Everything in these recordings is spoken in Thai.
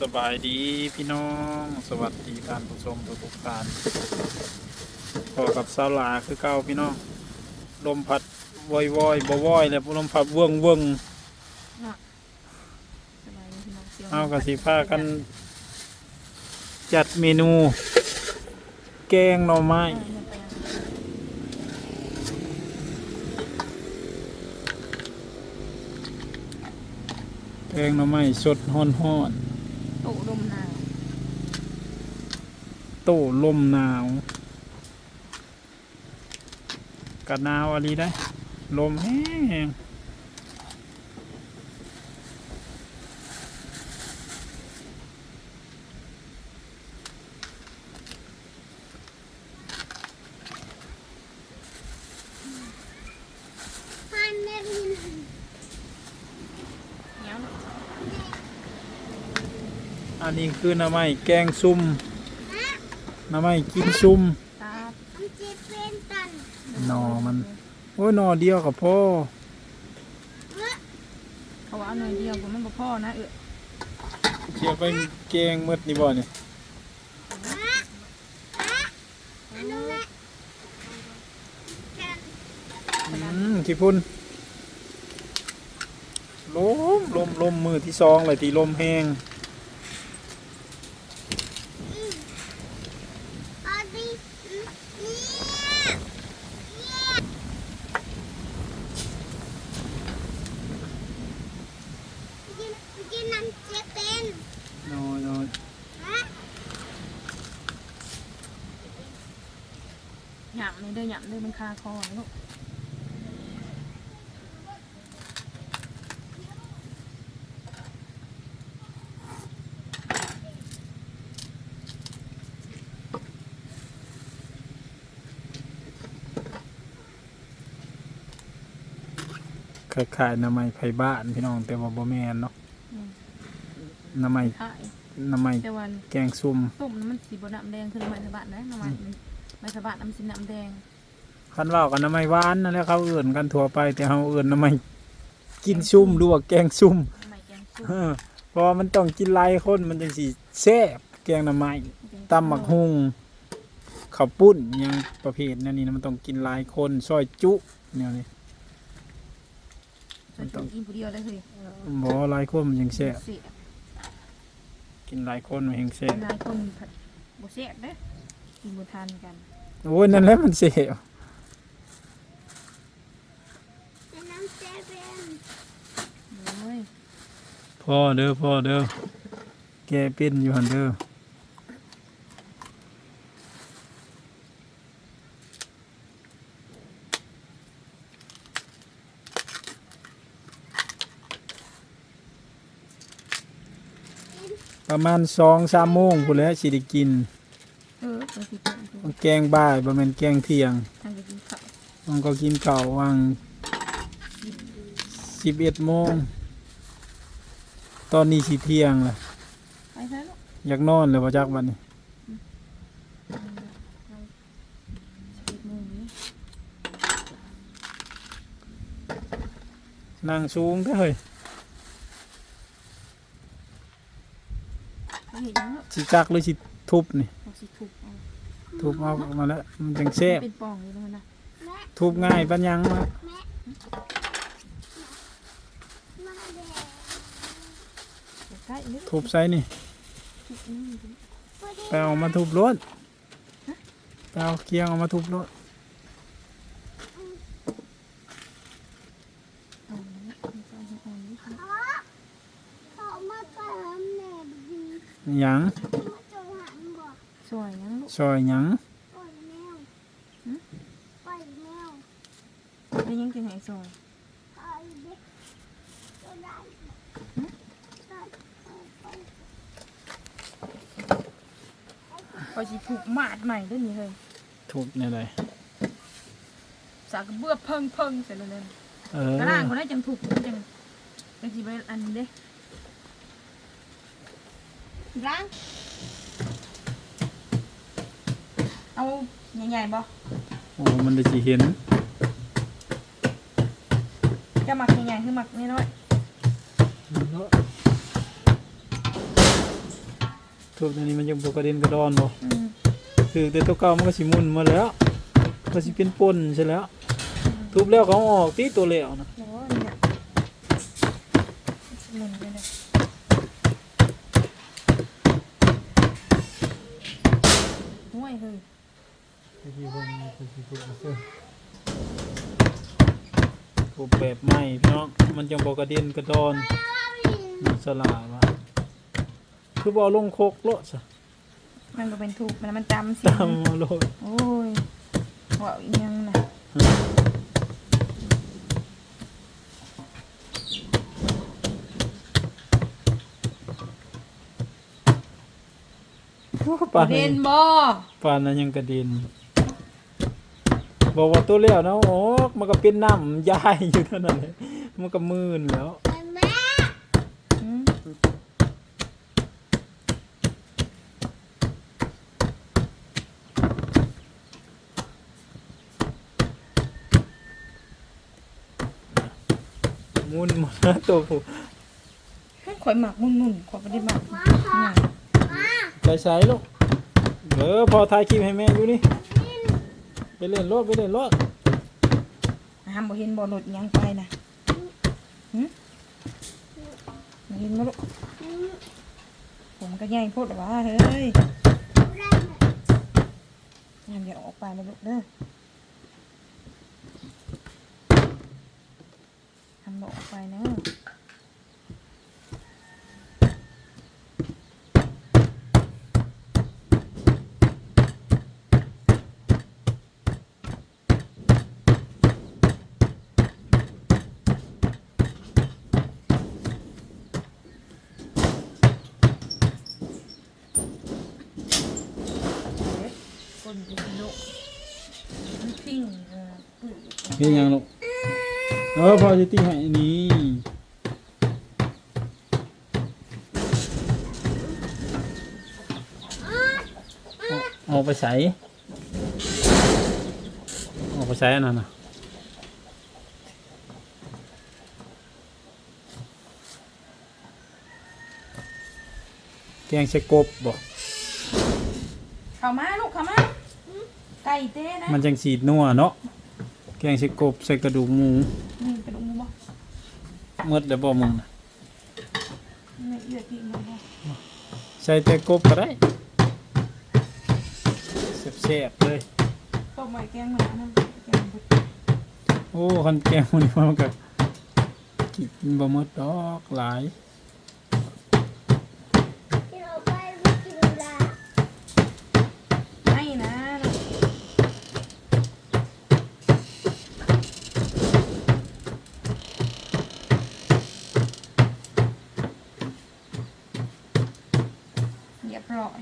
สบายดีพี่น้อง สวัสดีท่านผู้ชมทุกๆท่านพอกับสาวหลาคือเก่าพี่น้อง ลมพัดวอยวอยๆบ่วอยแล้วลมพัดเวิงเวิงสบายดีพี่น้องเสียวเอากระสีผ้ากัน จัดเมนู แกงหน่อไม้เออเนี่ยไปอะแกงหน่อไม้สดฮ้อนโตู้ลมหนาวๆโต้ลมหนาวกะหนาวอะไรได้ ลมแห้ง นนี้คือหน่อไม้แกงซุ่มหน่อไม้กินซุ่มตาดหน่อมัน โอ้ยหน่อเดียวกับพ่อ เขาว่าเอาหน่อยเดียวผมมันบ่พอนะเออเชียไปแกงหมืดนี่บ่เนี่ยอืมขี้พุ่นลมลมลมมือที่สองเลยที่ลมแห้ง กินน้ำเจเป็น น้อยน้อย หยำเลยเด้อหยำเลยมันคาคอนะลูกขายขายๆหน้ำไม้ไผ่บ้านพี่น้องแต่ว่าบ่แม่นเนาะอืมหน้ำไม้ขายหน้ำไม้แต่วันแกงซุ่ม ต้มน้ำมันสีบน้ำแดงคือไม้สะบัดนะน้ำมัน ไม้สะบัดน้ำสีน้ำแดงคันว่ากันหน้ำไม้หวานนั่นแหละเขาเอื่นกันทั่วไป แต่เขาเอื่นหน้ำไม้กินซุ่มหรือว่าแกงซุ่มไม้แกงส้มเออเพราะว่ามันต้องกินหลายคนมันจังสิแซ่บแกงหน้ำไม้ตำหมักฮุงข้าวปุ้นหยังประเภทนั่นนี่นะมันต้องกินหลายคนซอยจุแนวนี้จะต้อง กินผู้เดียวได้เลยบ่หลายคนมันยังแซ่บเสียบกินหลายคนมันยังแซ่บหลายคนผัดบ่แซ่บเด้อกินบ่ทานกัน โอ้ยนั่นแหละมันแซ่บกินน้ำเจเป็นโอ้ยพ่อเด้อพ่อเด้อแกเป็นอยู่หั่นเด้อประมาณสองสามโมงพู้นแหล้วสิได้กิน เออไปสิ กินตัวแกงบ่ายบ่แม่นแกงเที่ยงทางจะกินข้าวมันก็กินข้าววังสิบเอ็ดโมง ตอนนี้สิเที่ยงแหละไปซะลูกอยากนอนเลยว่าจักวันนี้สิบโมงนี้นั่งสูงเด้อเฮ้ยไปเห็นยังลูกสิจักหรือสิทุบนี่ เอาสิทุบเอา ทุบเอาออกมาแล้วมันจังแซ่บเป็นปองอยู่แล้วมันนะทุบง่ายปัญญังมามาแดงใกล้ๆนิดทุบใส่นี่ทุบนี่พอดีไปเอามาทุบรถไปเอาเคียงเอามาทุบรถเอาละเอาละเอาละเอาละเขามาตามแม่ดีหยังมาจงหันบอก สวยยังลูก ซอยหยังปล่อยแมวปล่อยแมวได้ยังจะหายสวยปล่อยเด็กก็ได้ได้พอสิถูกมาดใหม่ด้วยนี่เฮ้ยทุบนี่เลยสากเบื่อเพิ่งเพิ่งเสร็จแล้วเลยเออ กระด้างคนได้จังถูกจังจังสิไปอันนี้เด้ล้าง เอาใหญ่ๆบ่โอ้มันได้สิเห็นจะหมักใหญ่ๆคือหมักน้อยๆทุบตัวนี้มันยังบ่กระเด็นกระดอนบ่อืมคือแต่ตัวเก่ามันก็สิหมุนมาแล้วก็สิเป็นป่นใช่แล้ว ทุบแล้วเขาเอาออกที่ตัวแล้วนะ โอ้ยเนี่ยหมุนไปเลยห่วยเฮ้ย ทุบแบบใหม่พี่น้องมันจังบ่กระเด็นกระดอนมันสลาว่าคือบ่เอาลงโคกโลดซะมันก็เป็นถูกมันมันจำสิตามเอาโลดโอ้ยว่าอีหยังนะปานเรียนั้นนบ่ปานนั้นยังกระเด็น บอกว่าตัวแล้วนะโอ้มันก็เป็นน้ำยายอยู่เท่านั้นแหละมันก็มืนแล้วแม่อืมมุนหมดนะตัวผู้ข่อยหมักมุ่นๆข่อยบ่ได้หมักหยังใจใช้ลูกเออพอถ่ายคลิปให้แม่อยู่นี่ ไปเล่นรถไปเล่นรถห้ามบ่เห็นบ่หลุดยังไปนะหึบ่เห็นบ่ลูกผมก็ใหญ่โพดว่าเฮ้ยห้ามอย่าออกไปนะลูกเด้อห้ามบ่ออกไปนะ คนอยู่ที่โลกมันทิ้งเออปื้อนี่ยังลูกเออพอจะตีให้นี่เอาออกไปใส่ออกไปใส่อันนั้นน่ะแกงใส่กบบ่เข้ามาลู กเข้ามาไก่เต้นะมันจังสีนัวเนาะแกงใส่กบใส่กระดูกหมูนี่กระดูกหมูบ่เมื่อแล้วบ่มึงน่ะนี่เอือดพี่หมูบ่ใส่แต่กบก็ได้แซ่บๆเลยต้มไว้แกงหมานั่นแกงบุดโอ้คันแกงมันนี่มันก็กินบ่หมดดอกหลาย ที่เราไปไม่กินละ ให้นะลูกเรียบร้อย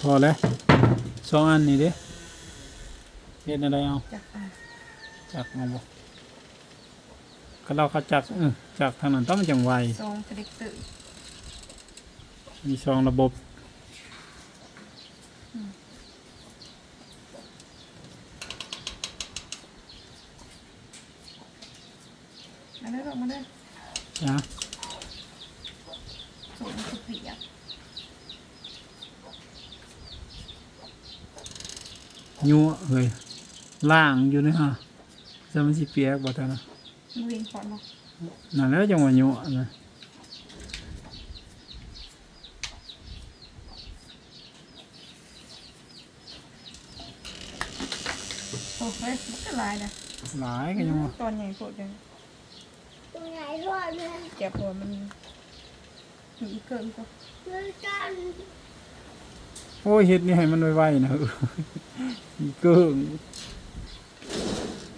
พอ แล้วสองอันนี่เด้เฮ็ดอะไรเอาจักอะจักมาบ่ก็เราเขาจักเออจักทางนั้นต้องมันจังไวซองกระเด็กตื่นมีสองระบบมาเด้อลูกมาเด้อนะส่งสุดเปียก ยั่วเฮ้ยล่างอยู่นี่ฮะจะมันสิเปียกบ่ทันนะมือเองก่อนเนาะนั่นแหล้วจังว่ายั่วนะโอ้เฮ้ยมันก็ลายนะหลายก็ยังว่าตอนใหญ่โคตรเลยตรงไหนรอดเลยเจ็บหัวมันมีอีกเกินก็เพื่อนกันโอ้ยเฮ็ดนี่ให้มันไวๆนะเอออีเกิ้ง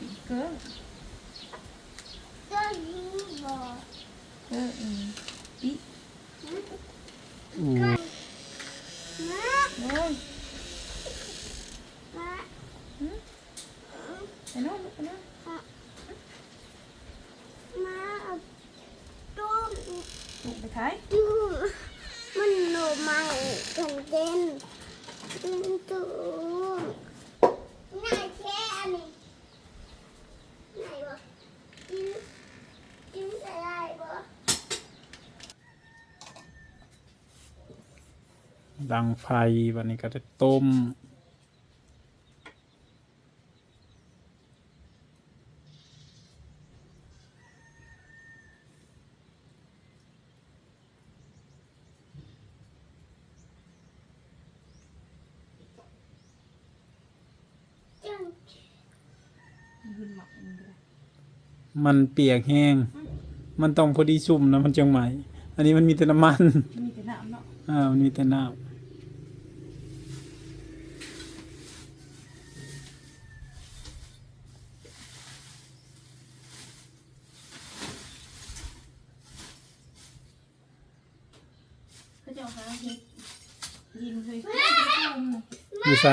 อีกเกินก็ยิงบอกเอออืมอี อู้ มา โอ้ย มา ไปโน่นลูกไปโน่น มาเอาตุ้ม ลูกไปท้าย ตุ้มมันหนูใหม่ตรงเด่นตุ้มตุ้มไหนแค่อันนี้ไหนวะกินกินได้ปะดังไฟวันนี้ก็จะต้มจังยืนหมักมันก็ได้มันเปียกแห้ง มันต้องพอดีชุ่มนะมันจังไหม อันนี้มันมีแต่น้ำมัน มีแต่น้ำเนาะ อ่า มันมีแต่น้เขาจะเอาหาเห็ด ยินเคยกินต้มำอยู่ไส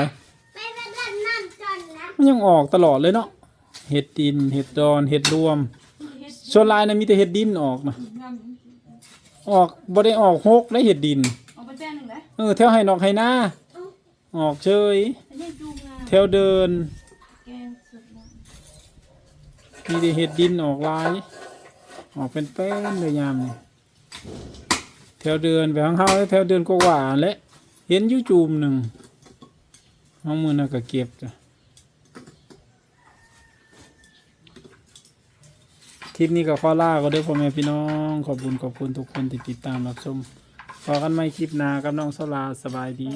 ไปไปด้านนั่นก่อนนะมันยังออกตลอดเลยเนาะเห็ดดินเห็ดดอนเห็ดรวมเห็ดส่วนลายนะมีแต่เห็ดดินออกนะงามออกบ่ได้ออกหกได้เห็ดดินเอาไปแจ้งหนึ่งเลยเออแถวให้นอกให้หน้าออกเฉยอันนี้จูงงามแถวเดินแกงสดน้มีแต่เห็ดดินออกลาย ออกเป็นแป้นเลยยามนี่แถวเดินไปข้างเฮาแถวเดินก็หวานและ เห็นยูจูมหนึ่งห้องมือน่ะก็เก็บจ้ะคลิปนี้ก็ขอลาก็ด้อพ่อแม่พี่น้อง ขอบคุณขอบคุณทุกคนที่ติดตามรับชมพอกันไม่คลิปหน้ากับน้องสลาสบายดี